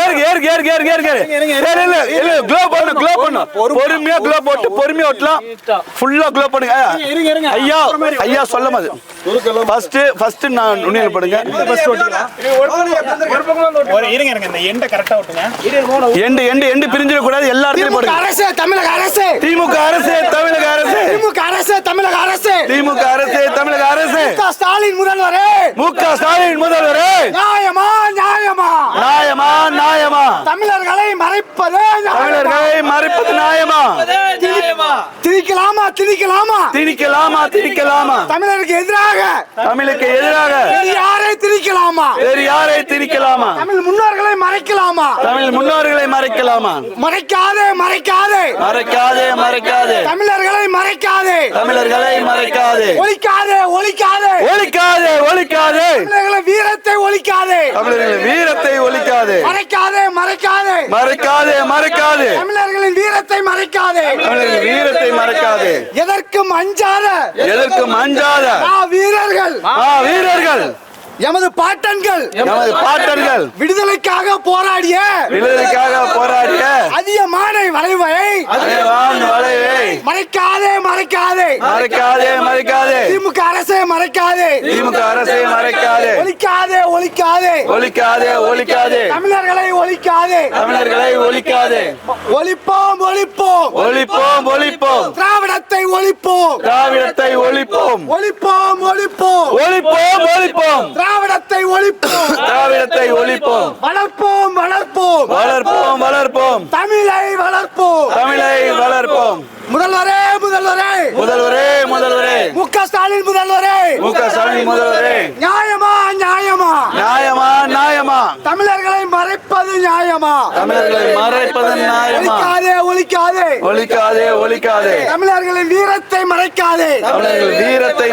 ஏறுங்க ஏறுங்க ஏறுங்க ஏறுங்க ஏறுங்க. ஏறு இல்ல இல்ல க்ளோ பண்ணு க்ளோ பண்ணு. பொறுமையா க்ளோ போட்டு பொறுமையா ஓட்டலாம் ஃபுல்லா க்ளோ பண்ணுங்க இருங்க, இருங்க. ஐயா ஐயா சொல்ல மாதிரி. ஃபர்ஸ்ட் ஃபர்ஸ்ட் நான் நுண்ணியில் படுங்க. ஒரு இருங்க இருங்க இந்த எண்டை கரெக்டா எண்டு எண்டு எண்டு பிரிஞ்சிட கூடாது. எல்லா இடத்துலயும் திமுக படுங்க. அரசு தமிழக அரசு. திமுக அரசு தமிழக அரசு. திமுக அரசு தமிழக அரசு. திமுக அரசு தமிழக அரசு. ஸ்டாலின் முதல்வரே. மு க ஸ்டாலின் முதல்வரே நியாயமா நியாயமா நியாயமா நியாயமா தமிழர்களை மறைப்பது? தமிழர்களை மறைப்பது நியாயமா? திணிக்கலாமா? திணிக்கலாமா? திணிக்கலாமா? திணிக்கலாமா? தமிழருக்கு எதிராக. தமிழுக்கு எதிராக. வேறு யாரை திணிக்கலாமா? வேறு யாரை திணிக்கலாமா? தமிழ் முன்னோர்களை மறைக்கலாமா? தமிழ் முன்னோர்களை மறைக்கலாமா? மறைக்காதே மறைக்காதே. மறைக்காதே மறைக்காதே. தமிழர்களை மறைக்காதே. தமிழர்களை மறைக்காதே. ஒழிக்காதே ஒழிக்காதே. ஒழிக்காதே ஒழிக்காதே. தமிழர்களை ஒழிக்காதே. தமிழர்களின் வீரத்தை ஒழிக்காதே. மறைக்காதே மறைக்காதே. மறைக்காதே மறைக்காதே. தமிழர்களின் வீரத்தை மறைக்காதே. தமிழர்களின் வீரத்தை மறைக்காதே. எதற்கும் அஞ்சாத. எதற்கும் அஞ்சாத. வீரர்கள். வீரர்கள். எமது பாட்டன்கள். நமது பாட்டர்கள் விடுதலைக்காக போராடிய. விடுதலைக்காக போராடிய மறைக்காதே மறைக்காதே. மறைக்காதே மறைக்காதே. திமுக அரசை மறைக்காதே. திமுக அரசை மறைக்காதே. ஒழிக்காதே ஒழிக்காதே. ஒழிக்காதே ஒழிக்காதே. தமிழர்களை ஒழிக்காதே. தமிழர்களை ஒழிக்காதே. ஒழிப்போம் ஒழிப்போம். ஒழிப்போம் ஒழிப்போம். திராவிடத்தை ஒழிப்போம். திராவிடத்தை ஒழிப்போம். ஒழிப்போம் ஒழிப்போம். ஒழிப்போம் ஒழிப்போம். திராவிடத்தை ஒழிப்போம். திராவிடத்தை ஒழிப்போம். வளர்ப்போம் வளர்ப்போம். வளர்ப்போம் வளர்ப்போம். தமிழை வளர்ப்போம். தமிழை வளர்ப்போம் முதல்வரே முதல்வரே. மு க ஸ்டாலின் முதல்வரே. மு க ஸ்டாலின் முதல்வரே. நியாயமா நியாயமா? நியாயமா நியாயமா. தமிழர்களை மறைப்பது நியாயமா? தமிழர்களை மறைப்பது நியாயமா? ஒழிக்காதே ஒழிக்காதே. ஒழிக்காதே ஒழிக்காதே. தமிழர்களின் வீரத்தை மறைக்காதே. தமிழர்கள் வீரத்தை